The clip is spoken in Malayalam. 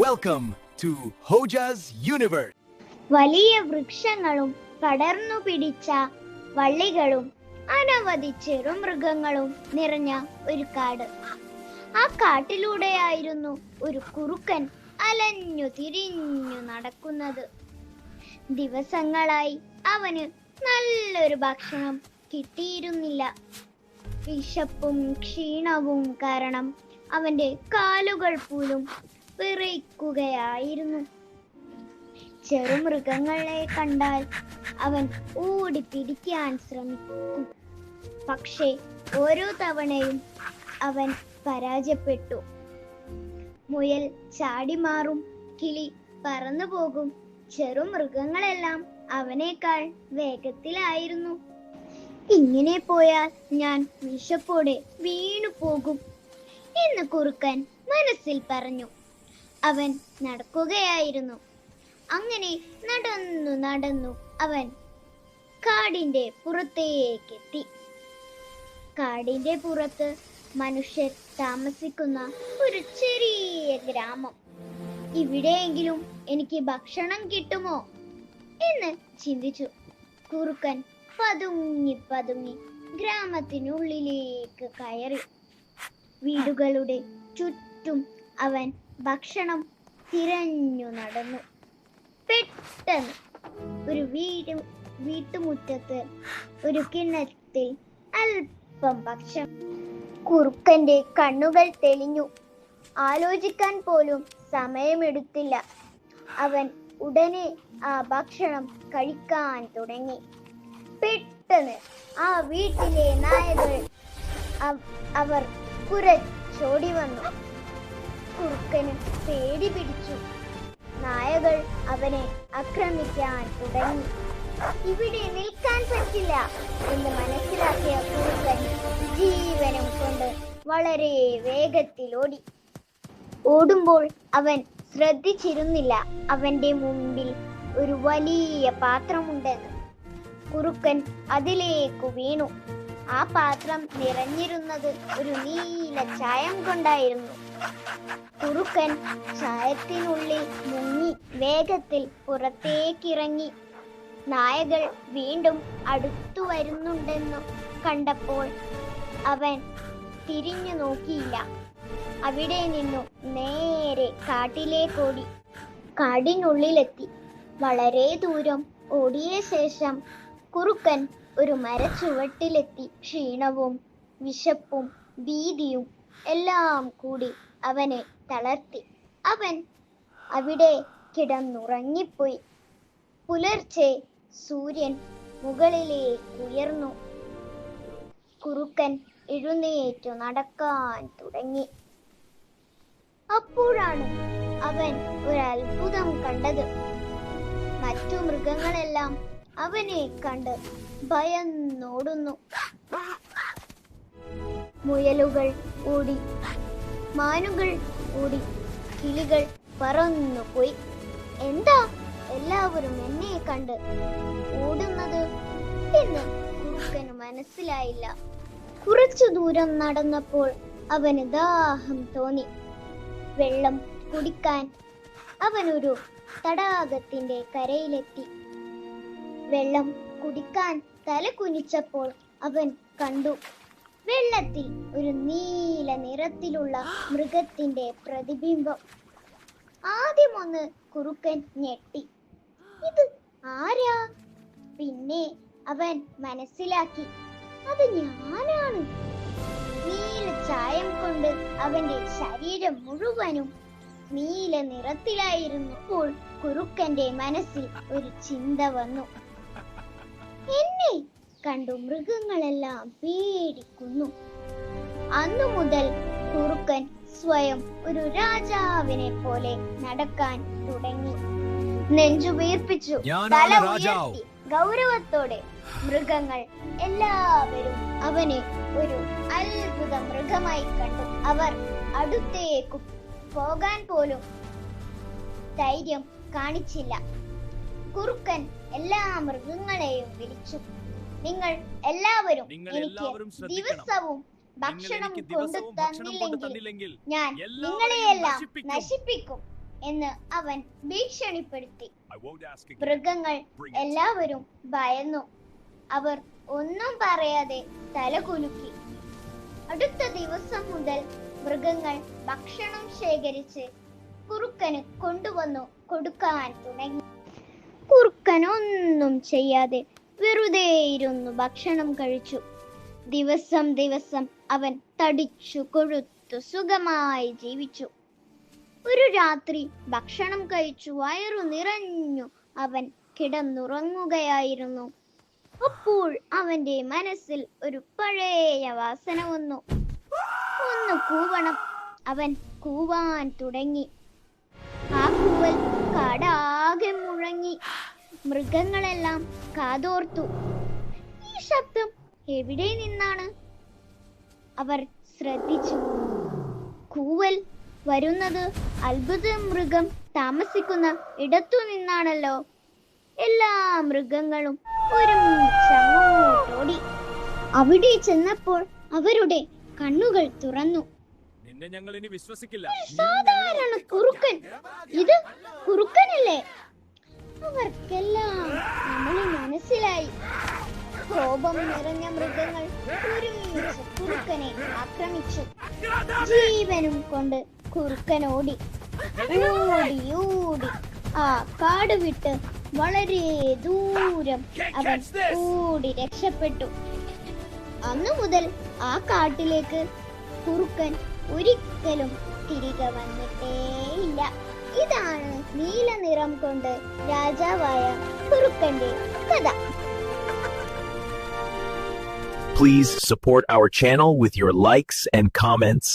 Welcome ടു ഹോജാസ് യൂണിവേഴ്സ് വലിയ വൃക്ഷങ്ങളും പടർന്നു പിടിച്ച വള്ളികളും അനവധി ചെറു മൃഗങ്ങളും നിറഞ്ഞ ഒരു കാട്. ആ കാട്ടിലൂടെയായിരുന്നു ഒരു കുറുക്കൻ അലഞ്ഞു തിരിഞ്ഞു നടക്കുന്നത്. ദിവസങ്ങളായി അവന് നല്ലൊരു ഭക്ഷണം കിട്ടിയിരുന്നില്ല. വിശപ്പും ക്ഷീണവും കാരണം അവന്റെ കാലുകൾ പോലും വിറയ്ക്കുകയായിരുന്നു ചെറുമൃഗങ്ങളെ കണ്ടാൽ അവൻ ഓടി പിടിക്കാൻ ശ്രമിക്കും. പക്ഷേ ഓരോ തവണയും അവൻ പരാജയപ്പെട്ടു. മുയൽ ചാടി മാറും കിളി പറന്നു പോകും. ചെറുമൃഗങ്ങളെല്ലാം അവനേക്കാൾ വേഗത്തിലായിരുന്നു. ഇങ്ങനെ പോയാൽ ഞാൻ വിശപ്പോടെ വീണു പോകും എന്ന് കുറുക്കൻ മനസ്സിൽ പറഞ്ഞു. അവൻ നടക്കുകയായിരുന്നു. അങ്ങനെ നടന്നു നടന്നു അവൻ കാടിന്റെ പുറത്തേക്കെത്തി. കാടിന്റെ പുറത്ത് മനുഷ്യർ താമസിക്കുന്ന ഒരു ചെറിയ ഗ്രാമം. ഇവിടെയെങ്കിലും എനിക്ക് ഭക്ഷണം കിട്ടുമോ എന്ന് ചിന്തിച്ചു. കുറുക്കൻ പതുങ്ങി പതുങ്ങി ഗ്രാമത്തിനുള്ളിലേക്ക് കയറി. വീടുകളുടെ ചുറ്റും അവൻ ഭക്ഷണം തിരഞ്ഞു നടന്നു. പെട്ടെന്ന് ഒരു വീട് വീട്ടുമുറ്റത്ത് ഒരു കിണറ്റിൽ അല്പം ഭക്ഷണം. കുറുക്കന്റെ കണ്ണുകൾ തെളിഞ്ഞു. ആലോചിക്കാൻ പോലും സമയമെടുത്തില്ല. അവൻ ഉടനെ ആ ഭക്ഷണം കഴിക്കാൻ തുടങ്ങി. പെട്ടെന്ന് ആ വീട്ടിലെ നായകൾ അവർ കുറച്ചോടി വന്നു. കുറുക്കന് പേടി പിടിച്ചു. നായകൾ അവനെ ആക്രമിക്കാൻ തുടങ്ങി. ഇവിടെ നിൽക്കാൻ പറ്റില്ല എന്ന് മനസ്സിലാക്കിയ കുറുക്കൻ ജീവനം കൊണ്ട് വളരെ വേഗത്തിൽ ഓടി. ഓടുമ്പോൾ അവൻ ശ്രദ്ധിച്ചിരുന്നില്ല അവന്റെ മുമ്പിൽ ഒരു വലിയ പാത്രമുണ്ടെന്ന്. കുറുക്കൻ അതിലേക്ക് വീണു. ആ പാത്രം നിറഞ്ഞിരുന്നത് ഒരു നീല ചായം കൊണ്ടായിരുന്നു. കുറുക്കൻ ചായത്തിനുള്ളിൽ മുങ്ങി വേഗത്തിൽ പുറത്തേക്കിറങ്ങി. നായകൾ വീണ്ടും അടുത്തു വരുന്നുണ്ടെന്നു കണ്ടപ്പോൾ അവൻ തിരിഞ്ഞു നോക്കിയില്ല. അവിടെ നിന്നു നേരെ കാട്ടിലേക്കോടി. കാടിനുള്ളിലെത്തി. വളരെ ദൂരം ഓടിയ ശേഷം കുറുക്കൻ ഒരു മരച്ചുവട്ടിലെത്തി ക്ഷീണവും വിശപ്പും ഭീതിയും എല്ലാം കൂടി അവനെ തളർത്തി. അവൻ അവിടെ കിടന്നുറങ്ങിപ്പോയി. പുലർച്ചെ സൂര്യൻ മുകളിലേക്ക് ഉയർന്നു. കുറുക്കൻ എഴുന്നേറ്റു നടക്കാൻ തുടങ്ങി. അപ്പോഴാണ് അവൻ ഒരു അത്ഭുതം കണ്ടത്. മറ്റു മൃഗങ്ങളെല്ലാം അവനെ കണ്ട് ഭയന്നോടുന്നു മുയലുകൾ ഓടി മാനുകൾ ഓടി കിളികൾ പറന്നുപോയി എന്താ എല്ലാവരും എന്നെ കണ്ട് ഓടുന്നത്? എന്ന് കുറുക്കന് മനസ്സിലായില്ല. കുറച്ചു ദൂരം നടന്നപ്പോൾ അവന് ദാഹം തോന്നി. വെള്ളം കുടിക്കാൻ അവനൊരു തടാകത്തിന്റെ കരയിലെത്തി. വെള്ളം കുടിക്കാൻ തല കുനിച്ചപ്പോൾ അവൻ കണ്ടു. വെള്ളത്തിൽ ഒരു നീല നിറത്തിലുള്ള മൃഗത്തിന്റെ പ്രതിബിംബം. ആദ്യമൊന്ന് കുറുക്കൻ ഞെട്ടി. ഇത് ആരാ? പിന്നെ അവൻ മനസ്സിലാക്കി. അത് ഞാനാണ്. നീല ചായം കൊണ്ട് അവന്റെ ശരീരം മുഴുവനും നീല നിറത്തിലായിരുന്നപ്പോൾ കുറുക്കന്റെ മനസ്സിൽ ഒരു ചിന്ത വന്നു. കണ്ടു മൃഗങ്ങളെല്ലാം പേടിക്കുന്നു. അന്നു മുതൽ കുറുക്കൻ സ്വയം ഒരു രാജാവിനെ പോലെ നടക്കാൻ തുടങ്ങി. നെഞ്ചു വീർപ്പിച്ചു തല ഉയർത്തി ഗൗരവത്തോടെ മൃഗങ്ങൾ എല്ലാവരും അവനെ ഒരു അത്ഭുത മൃഗമായി കണ്ടു. അവർ അടുത്തേക്കു പോകാൻ പോലും ധൈര്യം കാണിച്ചില്ല. കുറുക്കൻ എല്ലാ മൃഗങ്ങളെയും വിളിച്ചു. നിങ്ങൾ എല്ലാവരും എനിക്ക് ദിവസവും ഭക്ഷണം കൊണ്ടു തന്നില്ലെങ്കിൽ ഞാൻ നിങ്ങളെയെല്ലാം നശിപ്പിക്കും. എന്ന് അവൻ ഭീഷണിപ്പെടുത്തി. മൃഗങ്ങൾ എല്ലാവരും ഭയന്നു. അവർ ഒന്നും പറയാതെ തലകുലുക്കി അടുത്ത ദിവസം മുതൽ മൃഗങ്ങൾ ഭക്ഷണം ശേഖരിച്ച് കുറുക്കന് കൊണ്ടുവന്നു കൊടുക്കാൻ തുടങ്ങി. കുറുക്കൻ ഒന്നും ചെയ്യാതെ വെറുതെ ഇരുന്നു ഭക്ഷണം കഴിച്ചു. ദിവസം ദിവസം അവൻ തടിച്ചു കൊഴുത്തു സുഖമായി ജീവിച്ചു. ഒരു രാത്രി ഭക്ഷണം കഴിച്ചു വയറു നിറഞ്ഞു അവൻ കിടന്നുറങ്ങുകയായിരുന്നു. അപ്പോൾ അവന്റെ മനസ്സിൽ ഒരു പഴയ വാസന വന്നു. ഒന്ന് കൂവണം. അവൻ കൂവാൻ തുടങ്ങി. ആ കൂവൽ കാടാകെ മുഴങ്ങി. മൃഗങ്ങളെല്ലാം കാതോർത്തു. ഈ ശബ്ദം എവിടെ നിന്നാണ്? അവർ ശ്രദ്ധിച്ചു. കൂവൽ വരുന്നത് അത്ഭുത മൃഗം താമസിക്കുന്ന ഇടത്തു നിന്നാണല്ലോ. എല്ലാ മൃഗങ്ങളും ഒരു ചങ്ങോട്ടോടി അവിടെ ചെന്നപ്പോൾ അവരുടെ കണ്ണുകൾ തുറന്നു. നിന്നെ ഞങ്ങൾ ഇനി വിശ്വസിക്കില്ല. സാധാരണ കുറുക്കൻ. ഇത് കുറുക്കനല്ലേ? അവർക്കെല്ലാം നമ്മളെ മനസ്സിലായി. കോപം നിറഞ്ഞ മൃഗങ്ങൾ ഒരുമിച്ച് കുറുക്കനെ ആക്രമിച്ചു. ജീവനും കൊണ്ട് കുറുക്കൻ ഓടി. ഓടി ഓടി. ആ കാട് വിട്ട് വളരെ ദൂരം അവൻ ഓടി രക്ഷപ്പെട്ടു. അന്നു മുതൽ ആ കാട്ടിലേക്ക് കുറുക്കൻ ഒരിക്കലും തിരികെ വന്നിട്ടേയില്ല. ഇതാണ് നീല നിറം കൊണ്ട് രാജാവായ കുറുക്കന്റെ കഥ Please support our channel with your likes and comments.